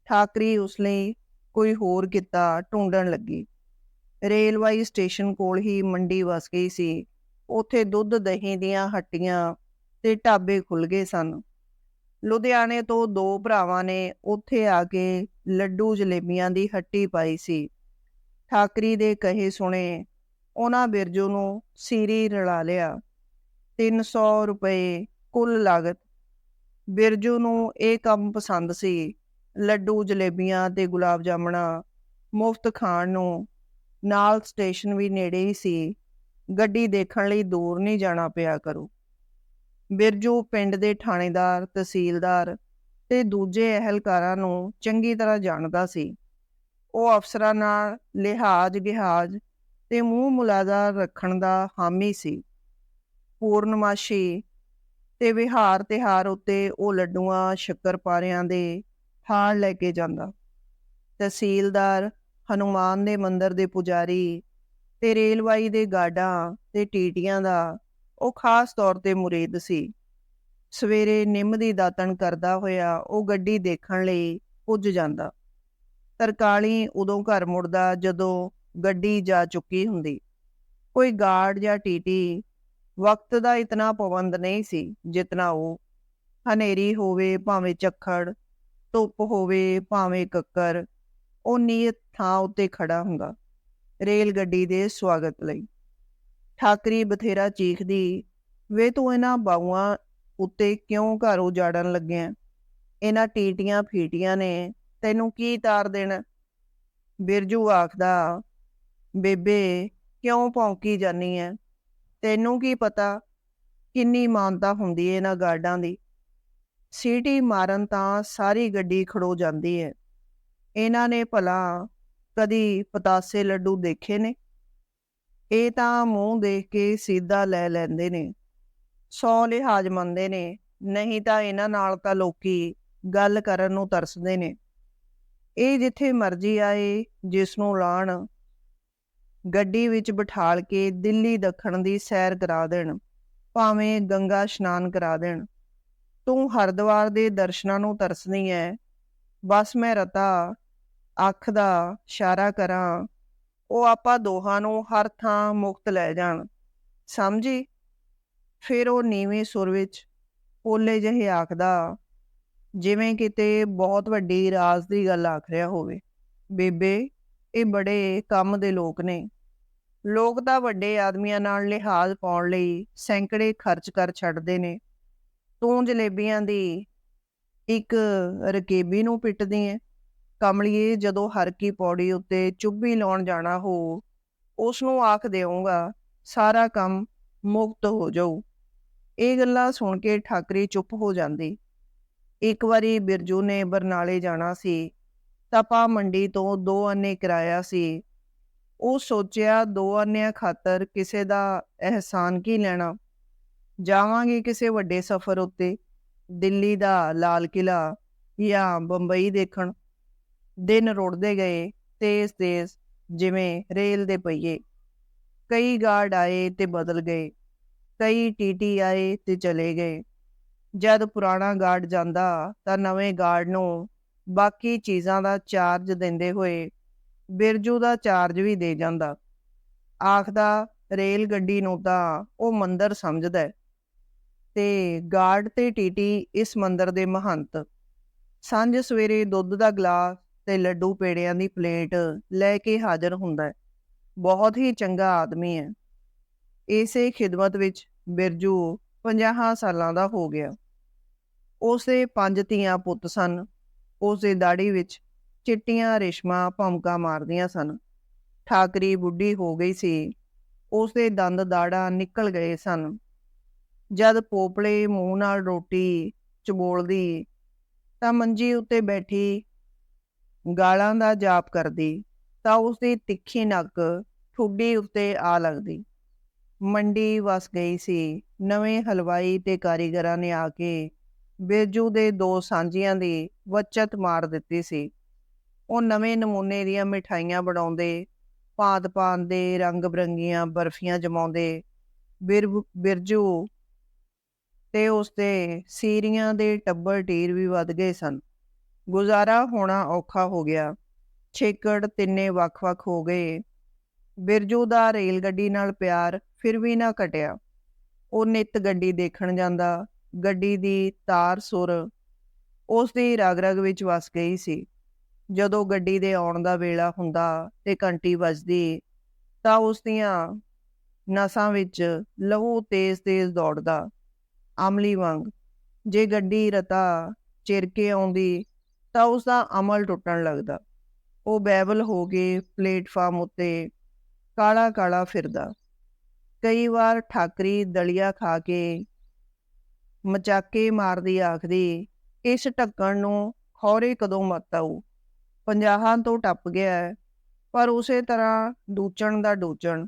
ਠਾਕਰੀ ਉਸ ਲਈ ਕੋਈ ਹੋਰ ਕਿੱਤਾ ਢੂੰਡਣ ਲੱਗੀ। ਰੇਲਵਾਈ ਸਟੇਸ਼ਨ ਕੋਲ ਹੀ ਮੰਡੀ ਵਸ ਗਈ ਸੀ। ਉੱਥੇ ਦੁੱਧ ਦਹੀਂ ਦੀਆਂ ਹੱਟੀਆਂ ਤੇ ਢਾਬੇ ਖੁੱਲ ਗਏ ਸਨ। ਲੁਧਿਆਣੇ ਤੋਂ ਦੋ ਭਰਾਵਾਂ ਨੇ ਉੱਥੇ ਆ ਕੇ ਲੱਡੂ ਜਲੇਬੀਆਂ ਦੀ ਹੱਟੀ ਪਾਈ ਸੀ। ਠਾਕਰੀ ਦੇ ਕਹੇ ਸੁਣੇ ਉਹਨਾਂ ਬਿਰਜੂ ਨੂੰ ਸੀਰੀ ਰਲਾ ਲਿਆ। ਤਿੰਨ ਸੌ ਰੁਪਏ ਕੁੱਲ ਲਾਗਤ। ਬਿਰਜੂ ਨੂੰ ਇਹ ਕੰਮ ਪਸੰਦ ਸੀ। ਲੱਡੂ ਜਲੇਬੀਆਂ ਤੇ ਗੁਲਾਬ ਜਾਮਣਾ ਮੁਫਤ ਖਾਣ ਨੂੰ ਨਾਲ ਸਟੇਸ਼ਨ ਵੀ ਨੇੜੇ ਹੀ ਸੀ। ਗੱਡੀ ਦੇਖਣ ਲਈ ਦੂਰ ਨਹੀਂ ਜਾਣਾ ਪਿਆ ਕਰੂ। ਬਿਰਜੂ ਪਿੰਡ ਦੇ ਥਾਣੇਦਾਰ, ਤਹਿਸੀਲਦਾਰ ਤੇ ਦੂਜੇ ਅਹਿਲਕਾਰਾਂ ਨੂੰ ਚੰਗੀ ਤਰ੍ਹਾਂ ਜਾਣਦਾ ਸੀ। ਉਹ ਅਫਸਰਾਂ ਨਾਲ ਲਿਹਾਜ਼-ਗਿਹਾਜ਼ ਤੇ ਮੂੰਹ ਮੁਲਾਜ਼ਾ ਰੱਖਣ ਦਾ ਹਾਮੀ ਸੀ। ਪੂਰਨਮਾਸ਼ੀ ਤੇ ਵਿਹਾਰ-ਤਿਉਹਾਰ ਉੱਤੇ ਉਹ ਲੱਡੂਆਂ, ਸ਼ੱਕਰਪਾਰਿਆਂ ਦੇ ਹਾਰ ਲੈ ਕੇ ਜਾਂਦਾ। ਤਹਿਸੀਲਦਾਰ, ਹਨੂਮਾਨ ਦੇ ਮੰਦਰ ਦੇ ਪੁਜਾਰੀ ਤੇ ਰੇਲਵਾਈ ਦੇ ਗਾਰਡਾਂ ਤੇ ਟੀਟੀਆਂ ਦਾ ਉਹ ਖਾਸ ਤੌਰ ਤੇ ਮੁਰੀਦ ਸੀ। ਸਵੇਰੇ ਨਿੰਮ ਦੀ ਦਾਤਣ ਕਰਦਾ ਹੋਇਆ ਉਹ ਗੱਡੀ ਦੇਖਣ ਲਈ ਪੁੱਜ ਜਾਂਦਾ। ਤਰਕਾਲੀ ਉਦੋਂ ਘਰ ਮੁੜਦਾ ਜਦੋਂ ਗੱਡੀ ਜਾ ਚੁੱਕੀ ਹੁੰਦੀ। ਕੋਈ ਗਾਰਡ ਜਾਂ ਟੀਟੀ ਵਕਤ ਦਾ ਇਤਨਾ ਪਾਬੰਦ ਨਹੀਂ ਸੀ ਜਿਤਨਾ ਉਹ। ਹਨੇਰੀ ਹੋਵੇ ਭਾਵੇਂ ਚੱਖੜ ਧੁੱਪ ਹੋਵੇ ਭਾਵੇਂ ਕੱਕਰ, ਉਹ ਨੀਅਤ ਥਾਂ ਉੱਤੇ ਖੜਾ ਹੁੰਦਾ, ਰੇਲ ਗੱਡੀ ਦੇ ਸਵਾਗਤ ਲਈ। ਠਾਕਰੀ ਬਥੇਰਾ ਚੀਖਦੀ, ਵੇ ਤੂੰ ਇਹਨਾਂ ਬਾਊਆਂ ਉੱਤੇ ਕਿਉਂ ਘਰ ਉਜਾੜਨ ਲੱਗਿਆ ਇਹਨਾਂ ਟੀਟੀਆਂ ਫੀਟੀਆਂ ਨੇ ਤੈਨੂੰ ਕੀ ਤਾਰ ਦੇਣਾ? ਬਿਰਜੂ ਆਖਦਾ, ਬੇਬੇ ਕਿਉਂ ਭੌਂਕੀ ਜਾਨੀ ਐ? ਤੈਨੂੰ ਕੀ ਪਤਾ ਕਿੰਨੀ ਮਾਨਤਾ ਹੁੰਦੀ ਏ ਇਹਨਾਂ ਗਾਰਡਾਂ ਦੀ। ਸੀਟੀ ਮਾਰਨ ਤਾਂ ਸਾਰੀ ਗੱਡੀ ਖੜੋ ਜਾਂਦੀ ਏ। ਇਹਨਾਂ ਨੇ ਭਲਾ ਕਦੀ ਪਤਾਸੇ ਲੱਡੂ ਦੇਖੇ ਨੇ? ਇਹ ਤਾਂ ਮੂੰਹ ਦੇਖ ਕੇ ਸਿੱਧਾ ਲੈ ਲੈਂਦੇ ਨੇ। ਸੌ ਲਿਹਾਜ਼ ਮੰਨਦੇ ਨੇ। ਨਹੀਂ ਤਾਂ ਇਹਨਾਂ ਨਾਲ ਤਾਂ ਲੋਕੀ ਗੱਲ ਕਰਨ ਨੂੰ ਤਰਸਦੇ ਨੇ। ਇਹ ਜਿੱਥੇ ਮਰਜ਼ੀ ਆਏ ਜਿਸ ਨੂੰ ਲਾਣ, ਗੱਡੀ ਵਿੱਚ ਬਿਠਾਲ ਕੇ ਦਿੱਲੀ ਦੱਖਣ ਦੀ ਸੈਰ ਕਰਾ ਦੇਣ, ਭਾਵੇਂ ਗੰਗਾ ਇਸ਼ਨਾਨ ਕਰਾ ਦੇਣ। ਤੂੰ ਹਰਿਦੁਆਰ ਦੇ ਦਰਸ਼ਨਾਂ ਨੂੰ ਤਰਸਣੀ ਐ। ਬਸ ਮੈਂ ਰਤਾ ਅੱਖ ਦਾ ਇਸ਼ਾਰਾ ਕਰਾਂ, ਉਹ ਆਪਾਂ ਦੋਹਾਂ ਨੂੰ ਹਰ ਥਾਂ ਮੁਕਤ ਲੈ ਜਾਣ। ਸਮਝੀ? ਫਿਰ ਉਹ ਨੀਵੇਂ ਸੁਰ ਵਿੱਚ ਓਲੇ ਜਿਹੇ ਆਖਦਾ, ਜਿਵੇਂ ਕਿਤੇ ਬਹੁਤ ਵੱਡੀ ਰਾਜ਼ ਦੀ ਗੱਲ ਆਖ ਰਿਹਾ ਹੋਵੇ। ਬੇਬੇ, ਇਹ ਬੜੇ ਕੰਮ ਦੇ ਲੋਕ ਨੇ। ਲੋਕ ਤਾਂ ਵੱਡੇ ਆਦਮੀਆਂ ਨਾਲ ਲਿਹਾਜ਼ ਪਾਉਣ ਲਈ ਸੈਂਕੜੇ ਖਰਚ ਕਰ ਛੱਡਦੇ ਨੇ। ਤੂੰ ਜਲੇਬੀਆਂ ਦੀ ਇੱਕ ਰਕੇਬੀ ਨੂੰ ਪਿੱਟਦੀ ਐ ਕਮਲੀਏ ਜਦੋਂ ਹਰ ਕੀ ਪੌੜੀ ਉੱਤੇ ਚੁੱਭੀ ਲਾਉਣ ਜਾਣਾ ਹੋ ਉਸ ਨੂੰ ਆਖ ਦੇਵਾਂਗਾ ਸਾਰਾ ਕੰਮ ਮੁਕਤ ਹੋ ਜਾਊ। ਇਹ ਗੱਲਾਂ ਸੁਣ ਕੇ ਠਾਕਰੀ ਚੁੱਪ ਹੋ ਜਾਂਦੀ। ਇੱਕ ਵਾਰੀ ਬਿਰਜੂ ਨੇ ਬਰਨਾਲੇ ਜਾਣਾ ਸੀ ਤਪਾ ਮੰਡੀ ਤੋਂ ਦੋ ਅੰਨੇ ਕਿਰਾਇਆ ਸੀ। ਉਹ ਸੋਚਿਆ, ਦੋ ਅੰਨਿਆਂ ਖਾਤਰ ਕਿਸੇ ਦਾ ਅਹਿਸਾਨ ਕੀ ਲੈਣਾ? ਜਾਵਾਂਗੇ ਕਿਸੇ ਵੱਡੇ ਸਫ਼ਰ ਉੱਤੇ, ਦਿੱਲੀ ਦਾ ਲਾਲ ਕਿਲਾ ਜਾਂ ਬੰਬਈ ਦੇਖਣ। ਦਿਨ ਰੁੜਦੇ ਗਏ ਤੇਜ਼-ਤੇਜ਼ ਜਿਵੇਂ ਰੇਲ ਦੇ ਪਹੀਏ। ਕਈ ਗਾਰਡ ਆਏ ਤੇ ਬਦਲ ਗਏ, ਕਈ ਟੀਟੀ ਆਏ ਤੇ ਚਲੇ ਗਏ। ਜਦ ਪੁਰਾਣਾ ਗਾਰਡ ਜਾਂਦਾ ਤਾਂ ਨਵੇਂ ਗਾਰਡ ਨੂੰ ਬਾਕੀ ਚੀਜ਼ਾਂ ਦਾ ਚਾਰਜ ਦਿੰਦੇ ਹੋਏ ਬਿਰਜੂ ਦਾ ਚਾਰਜ ਵੀ ਦੇ ਜਾਂਦਾ। ਆਖਦਾ, ਰੇਲ ਗੱਡੀ ਨੂੰ ਤਾਂ ਉਹ ਮੰਦਰ ਸਮਝਦਾ ਤੇ ਗਾਰਡ ਤੇ ਟੀਟੀ ਇਸ ਮੰਦਰ ਦੇ ਮਹੰਤ। ਸਾਂਝ ਸਵੇਰੇ ਦੁੱਧ ਦਾ ਗਲਾਸ ਤੇ ਲੱਡੂ ਪੇੜਿਆਂ ਦੀ ਪਲੇਟ ਲੈ ਕੇ ਹਾਜ਼ਰ ਹੁੰਦਾ ਹੈ। ਬਹੁਤ ਹੀ ਚੰਗਾ ਆਦਮੀ ਹੈ। ਇਸੇ ਖਿਦਮਤ ਵਿੱਚ ਬਿਰਜੂ 50 ਸਾਲਾਂ ਦਾ ਹੋ ਗਿਆ। ਉਸੇ ਪੰਜ ਧੀਆਂ ਪੁੱਤ ਸਨ। ਉਸੇ ਦਾੜੀ ਵਿੱਚ ਚਿੱਟੀਆਂ ਰੇਸ਼ਮਾਂ ਭੌਂਕਾ ਮਾਰਦੀਆਂ ਸਨ। ਠਾਕਰੀ ਬੁੱਢੀ ਹੋ ਗਈ ਸੀ। ਉਸਦੇ ਦੰਦ ਦਾੜਾ ਨਿਕਲ ਗਏ ਸਨ। ਜਦ ਪੋਪਲੇ ਮੂੰਹ ਨਾਲ ਰੋਟੀ ਚਬੋਲਦੀ ਤਾਂ ਮੰਜੀ ਉੱਤੇ ਬੈਠੀ ਗਾਲਾਂ ਦਾ ਜਾਪ ਕਰਦੀ, ਤਾਂ ਉਸਦੀ ਤਿੱਖੀ ਨੱਕ ਠੁੱਡੀ ਉੱਤੇ ਆ ਲੱਗਦੀ। ਮੰਡੀ ਵਸ ਗਈ ਸੀ। ਨਵੇਂ ਹਲਵਾਈ ਤੇ ਕਾਰੀਗਰਾਂ ਨੇ ਆ ਕੇ ਬਿਰਜੂ ਦੇ ਦੋ ਸਾਂਝੀਆਂ ਦੀ ਵਚਤ ਮਾਰ ਦਿੱਤੀ ਸੀ। ਉਹ ਨਵੇਂ ਨਮੂਨੇ ਦੀਆਂ ਮਿਠਾਈਆਂ ਬਣਾਉਂਦੇ ਪਾਤ ਪਾਨ ਦੇ ਰੰਗ ਬਰੰਗੀਆਂ ਬਰਫੀਆਂ ਜਮਾਉਂਦੇ। ਬਿਰਜੂ ਤੇ ਉਸਦੇ ਸੀਰੀਆਂ ਦੇ ਟੱਬਰ ਢੀਰ ਵੀ ਵੱਧ ਗਏ ਸਨ। ਗੁਜ਼ਾਰਾ ਹੋਣਾ ਔਖਾ ਹੋ ਗਿਆ। ਛੇਕੜ ਤਿੰਨੇ ਵੱਖ-ਵੱਖ ਹੋ ਗਏ। ਬਿਰਜੂ ਦਾ ਰੇਲ ਗੱਡੀ ਨਾਲ ਪਿਆਰ ਫਿਰ ਵੀ ਨਾ ਘਟਿਆ। ਉਹ ਨਿਤ ਗੱਡੀ ਦੇਖਣ ਜਾਂਦਾ, ਗੱਡੀ ਦੀ ਤਾਰ ਸੁਰ ਉਸ ਦੀ ਰਗ-ਰਗ ਵਿੱਚ ਵਸ ਗਈ ਸੀ। ਜਦੋਂ ਗੱਡੀ ਦੇ ਆਉਣ ਦਾ ਵੇਲਾ ਹੁੰਦਾ ਤੇ ਘੰਟੀ ਵੱਜਦੀ, ਤਾਂ ਉਸ ਦੀਆਂ ਨਸਾਂ ਵਿੱਚ ਲਹੂ ਤੇਜ਼-ਤੇਜ਼ ਦੌੜਦਾ। ਆਮਲੀ ਵਾਂਗ, ਜੇ ਗੱਡੀ ਰਤਾ ਚਿਰ ਕੇ ਆਉਂਦੀ ਤਾਂ ਉਸ ਦਾ ਅਮਲ ਟੁੱਟਣ ਲੱਗਦਾ। ਉਹ ਬੈਬਲ ਹੋ ਕੇ ਪਲੇਟਫਾਰਮ ਉੱਤੇ ਕਾਲਾ ਕਾਲਾ ਫਿਰਦਾ। ਕਈ ਵਾਰ ਠਾਕਰੀ ਦਲੀਆ ਖਾ ਕੇ ਮਚਾਕੇ ਮਾਰਦੀ ਆਖਦੀ, ਇਸ ਢੱਕਣ ਨੂੰ ਖੌਰੇ ਕਦੋਂ ਮਤ ਆਊ? ਪੰਜਾਹਾਂ ਤੋਂ ਟੱਪ ਗਿਆ ਪਰ ਉਸੇ ਤਰ੍ਹਾਂ ਡੂਚਣ ਦਾ ਡੂਚਣ।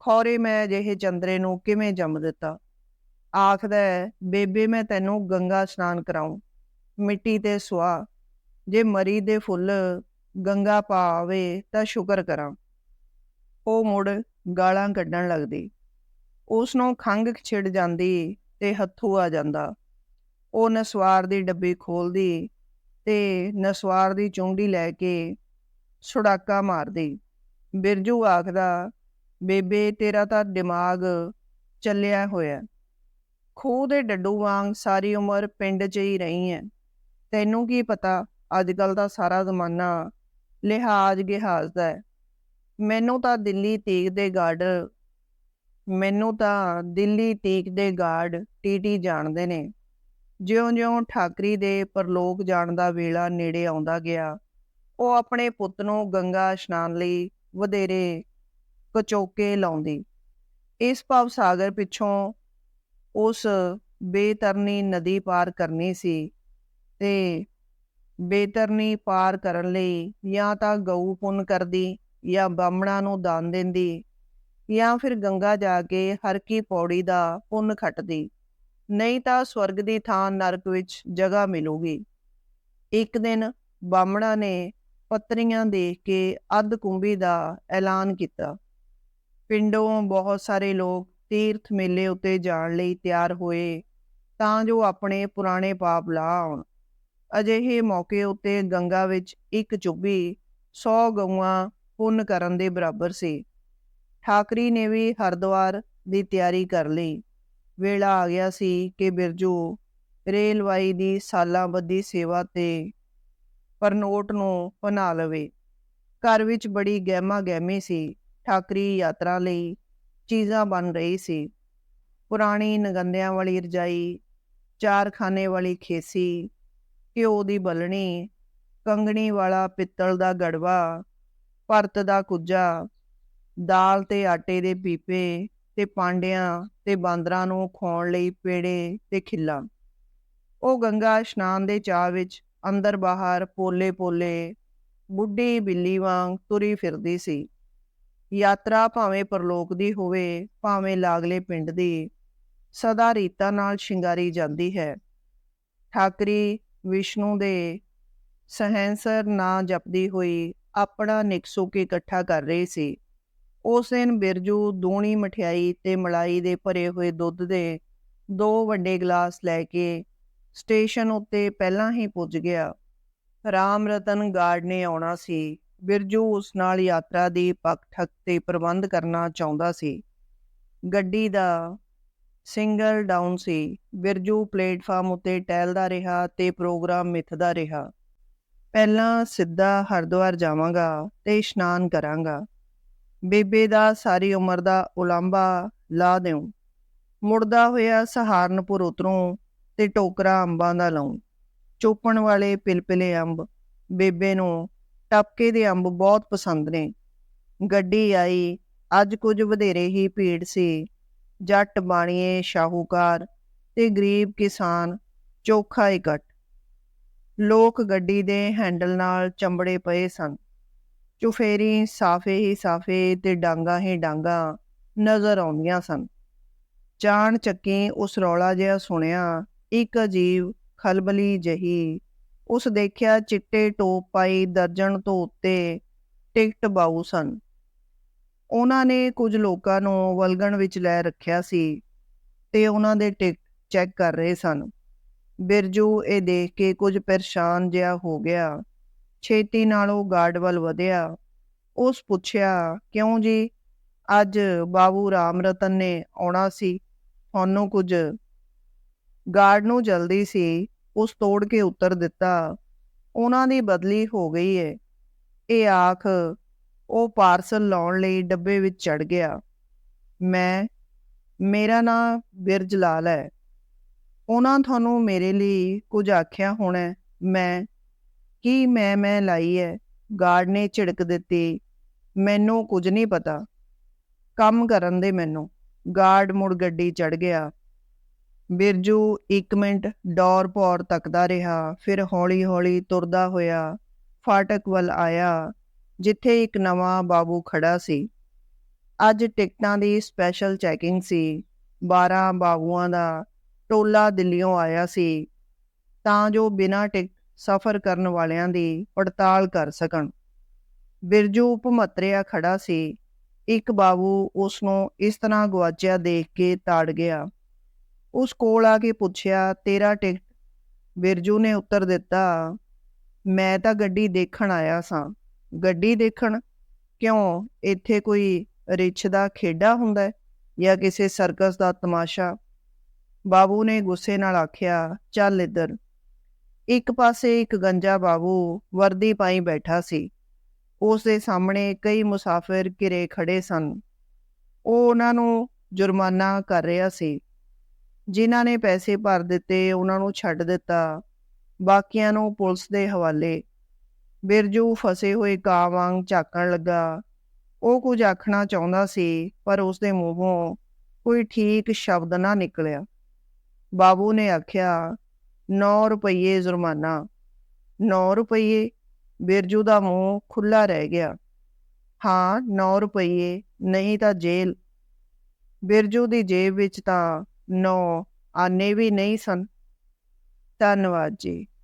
ਖੌਰੇ ਮੈਂ ਜਿਹੇ ਚੰਦਰੇ ਨੂੰ ਕਿਵੇਂ ਜੰਮ ਦਿੱਤਾ? ਆਖਦਾ ਬੇਬੇ, ਮੈਂ ਤੈਨੂੰ ਗੰਗਾ ਇਸ਼ਨਾਨ ਕਰਾਉਂ ਮਿੱਟੀ ਤੇ ਸੁਆ ਜੇ ਮਰੀ ਦੇ ਫੁੱਲ ਗੰਗਾ ਪਾਵੇ ਤਾਂ ਸ਼ੁਕਰ ਕਰਾਂ। ਉਹ ਮੁੜ ਗਾਲਾਂ ਕੱਢਣ ਲੱਗਦੀ। ਉਸ ਨੂੰ ਖੰਗ ਛਿੜ ਜਾਂਦੀ ਤੇ ਹੱਥੋਂ ਆ ਜਾਂਦਾ। ਉਹ ਨਸਵਾਰ ਦੀ ਡੱਬੀ ਖੋਲਦੀ ਤੇ ਨਸਵਾਰ ਦੀ ਚੁੰਡੀ ਲੈ ਕੇ ਸੁੜਾਕਾ ਮਾਰਦੀ। ਬਿਰਜੂ ਆਖਦਾ, ਬੇਬੇ, ਤੇਰਾ ਤਾਂ ਦਿਮਾਗ ਚੱਲਿਆ ਹੋਇਆ। ਖੂਹ ਦੇ ਡੱਡੂ ਵਾਂਗ ਸਾਰੀ ਉਮਰ ਪਿੰਡ 'ਚ ਹੀ ਰਹੀ ਹੈ ਤੈਨੂੰ ਕੀ ਪਤਾ ਅੱਜ ਕੱਲ ਦਾ ਸਾਰਾ ਜ਼ਮਾਨਾ ਲਿਹਾਜ਼ ਗਿਹਾਜ਼ ਦਾ ਹੈ। ਮੈਨੂੰ ਤਾਂ ਦਿੱਲੀ ਤੀਕ ਦੇ ਗਾਰਡ, ਮੈਨੂੰ ਤਾਂ ਦਿੱਲੀ ਤੀਕ ਦੇ ਗਾਰਡ ਟੀਟੀ ਜਾਣਦੇ ਨੇ। ਜਿਉਂ-ਜਿਉਂ ਠਾਕਰੀ ਦੇ ਪਰਲੋਕ ਜਾਣ ਦਾ ਵੇਲਾ ਨੇੜੇ ਆਉਂਦਾ ਗਿਆ, ਉਹ ਆਪਣੇ ਪੁੱਤ ਨੂੰ ਗੰਗਾ ਇਸ਼ਨਾਨ ਲਈ ਵਧੇਰੇ ਕਚੋਕੇ ਲਾਉਂਦੀ। ਇਸ ਭਵ ਸਾਗਰ ਪਿੱਛੋਂ ਉਸ ਬੇਤਰਨੀ ਨਦੀ ਪਾਰ ਕਰਨੀ ਸੀ ਤੇ ਬੇਤਰਨੀ ਪਾਰ ਕਰਨ ਲਈ ਜਾਂ ਤਾਂ ਗਊ ਪੁੰਨ ਕਰਦੀ ਜਾਂ ਬਾਮਣਾ ਨੂੰ ਦਾਨ ਦਿੰਦੀ ਜਾਂ ਫਿਰ ਗੰਗਾ ਜਾ ਕੇ ਹਰ ਕੀ ਪੌੜੀ ਦਾ ਪੁੰਨ ਖੱਟਦੀ। ਨਹੀਂ ਤਾਂ ਸਵਰਗ ਦੀ ਥਾਂ ਨਰਕ ਵਿੱਚ ਜਗ੍ਹਾ ਮਿਲੂਗੀ। ਇੱਕ ਦਿਨ ਬਾਹਮਣਾ ਨੇ ਪੱਤਰੀਆਂ ਦੇਖ ਕੇ ਅੱਧ ਕੁੰਭੀ ਦਾ ਐਲਾਨ ਕੀਤਾ। ਪਿੰਡੋਂ ਬਹੁਤ ਸਾਰੇ ਲੋਕ ਤੀਰਥ ਮੇਲੇ ਉੱਤੇ ਜਾਣ ਲਈ ਤਿਆਰ ਹੋਏ ਤਾਂ ਜੋ ਆਪਣੇ ਪੁਰਾਣੇ ਪਾਪ ਲਾ ਆਉਣ। ਅਜਿਹੇ ਮੌਕੇ ਉੱਤੇ ਗੰਗਾ ਵਿੱਚ ਇੱਕ ਚੁੱਭੀ 100 ਗਊਆਂ ਪੁੰਨ ਕਰਨ ਦੇ ਬਰਾਬਰ ਸੀ। ਠਾਕਰੀ ਨੇ ਵੀ ਹਰਦੁਆਰ ਦੀ ਤਿਆਰੀ ਕਰ ਲਈ। ਵੇਲਾ ਆ ਗਿਆ ਸੀ ਕਿ ਬਿਰਜੂ ਰੇਲਵਾਈ ਦੀ ਸਾਲਾਂ ਬੱਧੀ ਸੇਵਾ ਤੇ ਪਰਨੋਟ ਨੂੰ ਬਣਾ ਲਵੇ। ਘਰ ਵਿੱਚ ਬੜੀ ਗਹਿਮਾ ਗਹਿਮੀ ਸੀ। ਠਾਕਰੀ ਯਾਤਰਾ ਲਈ ਚੀਜ਼ਾਂ ਬਣ ਰਹੀ ਸੀ। ਪੁਰਾਣੀ ਨਗੰਦਿਆਂ ਵਾਲੀ ਰਜਾਈ ਚਾਰ ਖਾਨੇ ਵਾਲੀ ਖੇਸੀ ਘਿਓ ਦੀ ਬਲਣੀ, ਕੰਗਣੀ ਵਾਲਾ ਪਿੱਤਲ ਦਾ ਗੜਵਾ ਭਰਤ ਦਾ ਕੁੱਜਾ, ਦਾਲ ਤੇ ਆਟੇ ਦੇ ਪੀਪੇ ਤੇ ਪਾਂਡਿਆਂ ਤੇ ਬਾਂਦਰਾਂ ਨੂੰ ਖਾਣ ਲਈ ਪੇੜੇ ਤੇ ਖਿੱਲਾ। ਉਹ ਗੰਗਾ ਇਸ਼ਨਾਨ ਦੇ ਚਾਹ ਵਿੱਚ ਅੰਦਰ ਬਾਹਰ ਪੋਲੇ-ਪੋਲੇ, ਬੁੱਢੀ ਬਿੱਲੀ ਵਾਂਗ ਤੁਰੀ ਫਿਰਦੀ ਸੀ। ਯਾਤਰਾ ਭਾਵੇਂ ਪਰਲੋਕ ਦੀ ਹੋਵੇ, ਭਾਵੇਂ ਲਾਗਲੇ ਪਿੰਡ ਦੀ, ਸਦਾ ਰੀਤਾਂ ਨਾਲ ਸ਼ਿੰਗਾਰੀ ਜਾਂਦੀ ਹੈ। ਠਾਕਰੀ ਵਿਸ਼ਨੂੰ ਦੇ ਸਹੈਂਸਰ ਨਾਂ ਜਪਦੀ ਹੋਈ ਆਪਣਾ ਨਿਕਸੁਕ ਇਕੱਠਾ ਕਰ ਰਹੀ ਸੀ। ਉਸ ਦਿਨ ਬਿਰਜੂ ਦੂਣੀ ਮਠਿਆਈ ਤੇ ਮਲਾਈ ਦੇ ਭਰੇ ਹੋਏ ਦੁੱਧ ਦੇ ਦੋ ਵੱਡੇ ਗਲਾਸ ਲੈ ਕੇ ਸਟੇਸ਼ਨ ਉੱਤੇ ਪਹਿਲਾਂ ਹੀ ਪੁੱਜ ਗਿਆ। ਰਾਮ ਰਤਨ ਗਾਰਡ ਨੇ ਆਉਣਾ ਸੀ। ਬਿਰਜੂ ਉਸ ਨਾਲ ਯਾਤਰਾ ਦੀ ਪੱਕ ਠੱਕ ਤੇ ਪ੍ਰਬੰਧ ਕਰਨਾ ਚਾਹੁੰਦਾ ਸੀ। ਗੱਡੀ ਦਾ ਸਿੰਗਲ ਡਾਊਨ ਸੀ। ਬਿਰਜੂ ਪਲੇਟਫਾਰਮ ਉੱਤੇ ਟਹਿਲਦਾ ਰਿਹਾ ਤੇ ਪ੍ਰੋਗਰਾਮ ਮਿੱਥਦਾ ਰਿਹਾ। ਪਹਿਲਾਂ ਸਿੱਧਾ ਹਰਦੁਆਰ ਜਾਵਾਂਗਾ ਤੇ ਇਸ਼ਨਾਨ ਕਰਾਂਗਾ। ਬੇਬੇ ਦਾ ਸਾਰੀ ਉਮਰ ਦਾ ਉਲਾਂਭਾ ਲਾ ਦਿਉ। ਮੁੜਦਾ ਹੋਇਆ ਸਹਾਰਨਪੁਰ ਉਤਰੋਂ ਤੇ ਟੋਕਰਾ ਅੰਬਾਂ ਦਾ ਲਾਉਂ। ਚੋਪਣ ਵਾਲੇ ਪਿਲਪਿਲੇ ਅੰਬ ਬੇਬੇ ਨੂੰ ਟਪਕੇ ਦੇ ਅੰਬ ਬਹੁਤ ਪਸੰਦ ਨੇ। ਗੱਡੀ ਆਈ। ਅੱਜ ਕੁਝ ਵਧੇਰੇ ਹੀ ਭੀੜ ਸੀ। ਜੱਟ ਬਾਣੀਏ ਸ਼ਾਹੂਕਾਰ ਤੇ ਗਰੀਬ ਕਿਸਾਨ ਚੋਖਾ ਇਕੱਠ ਲੋਕ ਗੱਡੀ ਦੇ ਹੈਂਡਲ ਨਾਲ ਚੰਬੜੇ ਪਏ ਸਨ। ਚੁਫੇਰੀ ਸਾਫੇ ਹੀ ਸਾਫੇ ਤੇ ਡਾਂਗਾ ਹੀ ਡਾਂਗਾ ਨਜ਼ਰ ਆਉਂਦੀਆਂ ਸਨ। ਚਾਣ ਚੱਕੀ ਉਸ ਰੌਲਾ ਜਿਹਾ ਸੁਣਿਆ, ਇੱਕ ਅਜੀਬ ਖਲਬਲੀ ਜਹੀ। ਉਸ ਦੇਖਿਆ ਚਿੱਟੇ ਟੋਪ ਪਾਈ ਦਰਜਨ ਤੋਂ ਉੱਤੇ ਟਿਕਟ ਬਾਊ ਸਨ। ਉਹਨਾਂ ਨੇ ਕੁਝ ਲੋਕਾਂ ਨੂੰ ਵਲਗਣ ਵਿੱਚ ਲੈ ਰੱਖਿਆ ਸੀ ਤੇ ਉਹਨਾਂ ਦੇ ਟਿਕਟ ਚੈੱਕ ਕਰ ਰਹੇ ਸਨ। ਬਿਰਜੂ, ਇਹ ਦੇਖ ਕੇ ਕੁਝ ਪਰੇਸ਼ਾਨ ਜਿਹਾ ਹੋ ਗਿਆ। ਛੇਤੀ ਨਾਲ ਉਹ ਗਾਰਡ ਵੱਲ ਵਧਿਆ। ਉਸ ਪੁੱਛਿਆ, ਕਿਉਂ ਜੀ? ਅੱਜ ਬਾਬੂ ਰਾਮ ਰਤਨ ਨੇ ਆਉਣਾ ਸੀ। ਤੁਹਾਨੂੰ ਕੁਝ ਗਾਰਡ ਨੂੰ ਜਲਦੀ ਸੀ। ਉਸ ਤੋੜ ਕੇ ਉੱਤਰ ਦਿੱਤਾ। ਉਹਨਾਂ ਦੀ ਬਦਲੀ ਹੋ ਗਈ ਏ। ਇਹ ਆਖ ਉਹ ਪਾਰਸਲ ਲਾਉਣ ਲਈ ਡੱਬੇ ਵਿੱਚ ਚੜ ਗਿਆ। ਮੈਂ, ਮੇਰਾ ਨਾਂ ਬਿਰਜ ਲਾਲ ਹੈ। ਉਹਨਾਂ ਤੁਹਾਨੂੰ ਮੇਰੇ ਲਈ ਕੁਝ ਆਖਿਆ ਹੋਣਾ ਮੈਂ, ਕੀ ਮੈਂ ਮੈਂ ਲਾਈ ਹੈ? ਗਾਰਡ ਨੇ ਝਿੜਕ ਦਿੱਤੀ। ਮੈਨੂੰ ਕੁਝ ਨਹੀਂ ਪਤਾ। ਕੰਮ ਕਰਨ ਦੇ ਮੈਨੂੰ। ਗਾਰਡ ਮੁੜ ਗੱਡੀ ਚੜ ਗਿਆ। ਬਿਰਜੂ 1 ਮਿੰਟ ਡੌਰ ਪੌਰ ਤੱਕਦਾ ਰਿਹਾ। ਫਿਰ ਹੌਲੀ-ਹੌਲੀ ਤੁਰਦਾ ਹੋਇਆ ਫਾਟਕ ਵੱਲ ਆਇਆ। ਜਿੱਥੇ ਇੱਕ ਨਵਾਂ ਬਾਬੂ ਖੜਾ ਸੀ। ਅੱਜ ਟਿਕਟਾਂ ਦੀ ਸਪੈਸ਼ਲ ਚੈਕਿੰਗ ਸੀ। 12 ਬਾਬੂਆਂ ਦਾ ਟੋਲਾ ਦਿੱਲੀੋਂ ਆਇਆ ਸੀ। ਤਾਂ ਜੋ ਬਿਨਾਂ ਟਿਕਟ ਸਫ਼ਰ ਕਰਨ ਵਾਲਿਆਂ ਦੀ ਪੜਤਾਲ ਕਰ ਸਕਣ। ਬਿਰਜੂ ਭਮਤਰਿਆ ਖੜਾ ਸੀ। ਇੱਕ ਬਾਬੂ ਉਸ ਨੂੰ ਇਸ ਤਰ੍ਹਾਂ ਗਵਾਚਿਆ ਦੇਖ ਕੇ ਤਾੜ ਗਿਆ। ਉਸ ਕੋਲ ਆ ਕੇ ਪੁੱਛਿਆ, ਤੇਰਾ ਟਿਕਟ? ਬਿਰਜੂ ਨੇ ਉੱਤਰ ਦਿੱਤਾ, ਮੈਂ ਤਾਂ ਗੱਡੀ ਦੇਖਣ ਆਇਆ ਸਾਂ। ਗੱਡੀ ਦੇਖਣ? ਕਿਉਂ? ਇੱਥੇ ਕੋਈ ਰਿਛ ਦਾ ਖੇਡਾ ਹੁੰਦਾ ਜਾਂ ਕਿਸੇ ਸਰਕਸ ਦਾ ਤਮਾਸ਼ਾ? ਬਾਬੂ ਨੇ ਗੁੱਸੇ ਨਾਲ ਆਖਿਆ, ਚੱਲ ਇੱਧਰ। ਇੱਕ ਪਾਸੇ ਇੱਕ ਗੰਜਾ ਬਾਬੂ ਵਰਦੀ ਪਾਈ ਬੈਠਾ ਸੀ। ਉਸ ਦੇ ਸਾਹਮਣੇ ਕਈ ਮੁਸਾਫਿਰ ਘਿਰੇ ਖੜੇ ਸਨ। ਉਹ ਉਹਨਾਂ ਨੂੰ ਜੁਰਮਾਨਾ ਕਰ ਰਿਹਾ ਸੀ। ਜਿਨ੍ਹਾਂ ਨੇ ਪੈਸੇ ਭਰ ਦਿੱਤੇ, ਉਹਨਾਂ ਨੂੰ ਛੱਡ ਦਿੱਤਾ। ਬਾਕੀਆਂ ਨੂੰ ਪੁਲਿਸ ਦੇ ਹਵਾਲੇ ਬਿਰਜੂ ਫਸੇ ਹੋਏ ਕਾਂ ਵਾਂਗ ਝਾਕਣ ਲੱਗਾ। ਉਹ ਕੁਝ ਆਖਣਾ ਚਾਹੁੰਦਾ ਸੀ, ਪਰ ਉਸ ਦੇ ਮੂੰਹੋਂ ਕੋਈ ਠੀਕ ਸ਼ਬਦ ਨਾ ਨਿਕਲਿਆ। ਬਾਬੂ ਨੇ ਆਖਿਆ 9 ਰੁਪਏ ਜੁਰਮਾਨਾ। 9 ਰੁਪਏ ਬਿਰਜੂ ਦਾ ਮੂੰਹ ਖੁੱਲਾ ਰਹਿ ਗਿਆ। ਹਾਂ 9 ਰੁਪਈਏ, ਨਹੀਂ ਤਾਂ ਜੇਲ। ਬਿਰਜੂ ਦੀ ਜੇਬ ਵਿੱਚ ਤਾਂ 9 ਆਨੇ ਵੀ ਨਹੀਂ ਸਨ। ਧੰਨਵਾਦ ਜੀ।